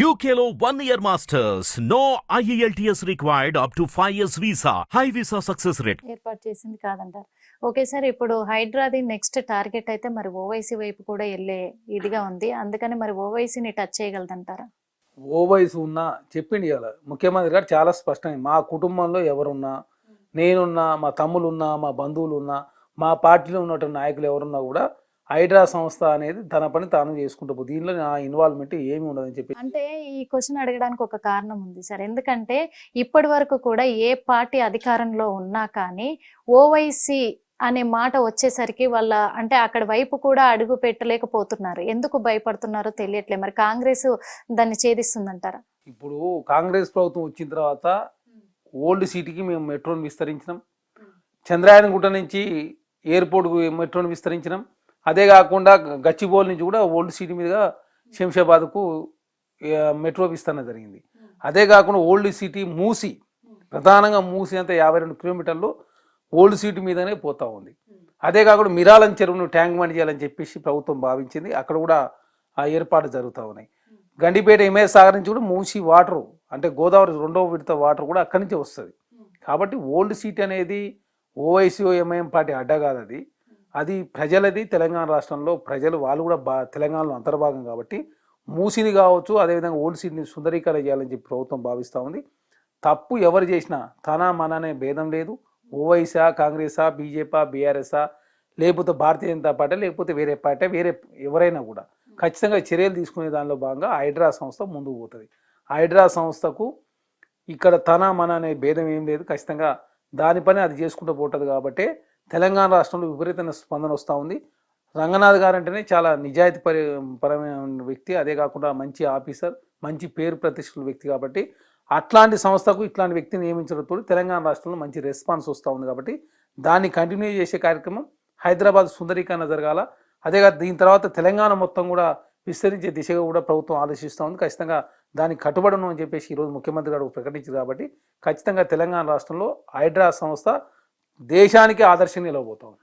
One year masters. No E IELTS required up to 5 years visa. High visa success rate. ఏర్పాటు చేసింది కాదంటారు okay sir ఇప్పుడు హైడ్రాది next target అయితే మరి ఓవైసీ వైపు కూడా వెళ్ళే ఇదిగా ఉంది అందుకని మరి ఓవైసీని టచ్ చేయగలదంటారా ఓ వయసు ఉన్నా చెప్పిండి ఇవాళ ముఖ్యమంత్రి గారు చాలా స్పష్టంగా మా కుటుంబంలో ఎవరున్నా నేనున్నా మా తమ్ములున్నా మా బంధువులు ఉన్నా మా పార్టీలో ఉన్నటువంటి నాయకులు ఎవరున్నా కూడా హైడ్రా సంస్థ అనేది తన పని తాను చేసుకుంటూ పోతుంది దీనిలో నా ఇన్వాల్వ్మెంట్ ఏమి ఉండదని చెప్పి. అంటే ఈ క్వశ్చన్ అడగడానికి ఒక కారణం ఉంది సార్. ఎందుకంటే ఇప్పటి వరకు కూడా ఏ పార్టీ అధికారంలో ఉన్నా కానీ ఓవైసీ అనే మాట వచ్చేసరికి వాళ్ళ అంటే అక్కడ వైపు కూడా అడుగు పెట్టలేకపోతున్నారు. ఎందుకు భయపడుతున్నారో తెలియట్లేదు మరి కాంగ్రెస్ దాన్ని ఛేదిస్తుందంటారా? ఇప్పుడు కాంగ్రెస్ ప్రభుత్వం వచ్చిన తర్వాత ఓల్డ్ సిటీకి మేము మెట్రోని విస్తరించినాం. చంద్రాయన గుట్ట నుంచి ఎయిర్పోర్ట్కు మెట్రోని విస్తరించినాం. అదే కాకుండా గచ్చిబోల్ నుంచి కూడా ఓల్డ్ సిటీ మీదుగా శంషాబాద్కు మెట్రో విస్తరణ జరిగింది. అదే కాకుండా ఓల్డ్ సిటీ మూసి ప్రధానంగా మూసి అంతా యాభై రెండు కిలోమీటర్లు ఓల్డ్ సిటీ మీదనే పోతూ ఉంది. అదే కాకుండా మిరాలం చెరువును ట్యాంక్ బండ్ చేయాలని చెప్పేసి ప్రభుత్వం భావించింది. అక్కడ కూడా ఆ ఏర్పాటు జరుగుతూ ఉన్నాయి. గండిపేట ఎంఏఎస్ సాగర్ నుంచి కూడా మూసి వాటర్ అంటే గోదావరి రెండవ విడత వాటర్ కూడా అక్కడి నుంచే వస్తుంది. కాబట్టి ఓల్డ్ సిటీ అనేది ఓవైసీ ఎంఐఎం పార్టీ అడ్డ కాదు అది అది ప్రజలది తెలంగాణ రాష్ట్రంలో ప్రజలు వాళ్ళు కూడా బా తెలంగాణలో అంతర్భాగం కాబట్టి మూసిని కావచ్చు అదేవిధంగా ఓల్డ్ సిటీని సుందరీకరణ చేయాలని చెప్పి ప్రభుత్వం భావిస్తూ ఉంది. తప్పు ఎవరు చేసినా తన మన అనే భేదం లేదు. ఓవైసా కాంగ్రెసా బీజేపీ బీఆర్ఎస్ఆ లేకపోతే భారతీయ జనతా పార్టీ లేకపోతే వేరే పార్టీ వేరే ఎవరైనా కూడా ఖచ్చితంగా చర్యలు తీసుకునే దానిలో భాగంగా హైడ్రా సంస్థ ముందుకు పోతుంది. హైడ్రా సంస్థకు ఇక్కడ తన మన అనే భేదం ఏం లేదు. ఖచ్చితంగా దానిపైన అది చేసుకుంటూ పోతుంది కాబట్టి తెలంగాణ రాష్ట్రంలో విపరీతమైన స్పందన వస్తూ ఉంది. రంగనాథ్ గారు అంటేనే చాలా నిజాయితీ పరి పరమైన వ్యక్తి. అదే కాకుండా మంచి ఆఫీసర్ మంచి పేరు ప్రతిష్టల వ్యక్తి కాబట్టి అట్లాంటి సంస్థకు ఇట్లాంటి వ్యక్తిని నియమించడంతో తెలంగాణ రాష్ట్రంలో మంచి రెస్పాన్స్ వస్తూ ఉంది కాబట్టి దాన్ని కంటిన్యూ చేసే కార్యక్రమం హైదరాబాద్ సుందరీకరణ జరగాల. అదేగా దీని తర్వాత తెలంగాణ మొత్తం కూడా విస్తరించే దిశగా కూడా ప్రభుత్వం ఆలోచిస్తూ ఉంది. ఖచ్చితంగా దానికి కట్టుబడను అని చెప్పేసి ఈరోజు ముఖ్యమంత్రి గారు ప్రకటించారు కాబట్టి ఖచ్చితంగా తెలంగాణ రాష్ట్రంలో హైడ్రా సంస్థ దేశానికి ఆదర్శం నిలవబోతోంది.